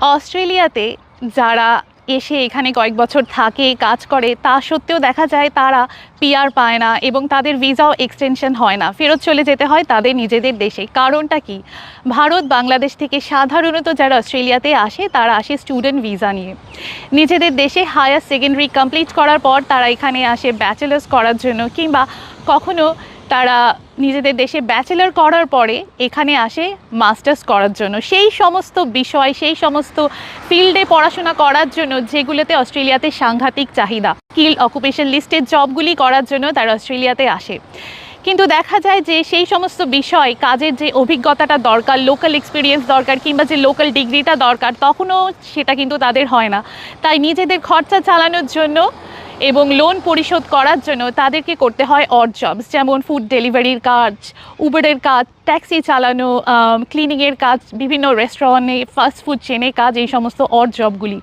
অস্ট্রেলিয়াতে যারা এসে এখানে কয়েক বছর থাকে, কাজ করে, তা সত্ত্বেও দেখা যায় তারা পিআর পায় না এবং তাদের ভিসাও এক্সটেনশন হয় না। ফেরত চলে যেতে হয় তাদের নিজেদের দেশে। কারণটা কি? ভারত, বাংলাদেশ থেকে সাধারণত যারা অস্ট্রেলিয়াতে আসে, তারা আসে স্টুডেন্ট ভিসা নিয়ে। নিজেদের দেশে হায়ার সেকেন্ডারি কমপ্লিট করার পর তারা এখানে আসে ব্যাচেলার্স করার জন্য কিংবা কখনো তারা নিজেদের দেশে ব্যাচেলার করার পরে এখানে আসে মাস্টার্স করার জন্য। সেই সমস্ত বিষয়, সেই সমস্ত ফিল্ডে পড়াশোনা করার জন্য যেগুলোতে অস্ট্রেলিয়াতে সাংঘাতিক চাহিদা স্কিল অকুপেশন লিস্টের জবগুলি করার জন্য তারা অস্ট্রেলিয়াতে আসে। কিন্তু দেখা যায় যে সেই সমস্ত বিষয়, কাজের যে অভিজ্ঞতাটা দরকার লোকাল এক্সপিরিয়েন্স দরকার কিংবা যে লোকাল ডিগ্রিটা দরকার, তখনও সেটা কিন্তু তাদের হয় না। তাই নিজেদের খরচা চালানোর জন্য এবং লোন পরিশোধ করার জন্য তাদেরকে করতে হয় অড জবস যেমন ফুড ডেলিভারির কাজ উবেরের কাজ ট্যাক্সি চালানো ক্লিনিংয়ের কাজ, বিভিন্ন রেস্টুরেন্টে ফাস্ট ফুড চেনে কাজ, এই সমস্ত অড জবগুলি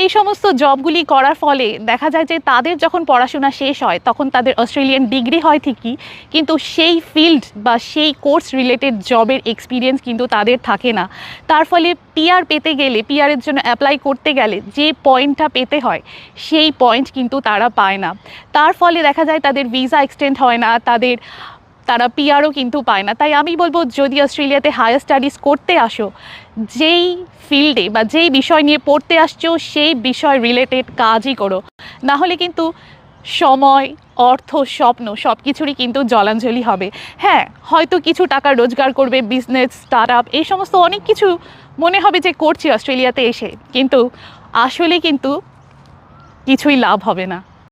এই সমস্ত জবগুলি করার ফলে দেখা যায় যে তাদের যখন পড়াশোনা শেষ হয়, তখন তাদের অস্ট্রেলিয়ান ডিগ্রি হয় ঠিকই, কিন্তু সেই ফিল্ড বা সেই কোর্স রিলেটেড জবের এক্সপিরিয়েন্স কিন্তু তাদের থাকে না। তার ফলে পিআর পেতে গেলে পিআরের জন্য অ্যাপ্লাই করতে গেলে যে পয়েন্টটা পেতে হয়, সেই পয়েন্ট কিন্তু তারা পায় না। তার ফলে দেখা যায় তাদের ভিসা এক্সটেন্ড হয় না, তাদের তারা পিআরও কিন্তু পায় না। তাই আমি বলব, যদি অস্ট্রেলিয়াতে হায়ার স্টাডিজ করতে আসো, যেই ফিল্ডে বা যেই বিষয় নিয়ে পড়তে আসছো, সেই বিষয় রিলেটেড কাজই করো। না হলে কিন্তু সময়, অর্থ, স্বপ্ন সব কিছুরই কিন্তু জলাঞ্জলি হবে। হ্যাঁ হয়তো কিছু টাকা রোজগার করবে বিজনেস স্টার্ট আপ এই সমস্ত অনেক কিছু মনে হবে যে করছি অস্ট্রেলিয়াতে এসে। কিন্তু আসলে কিন্তু কিছুই লাভ হবে না।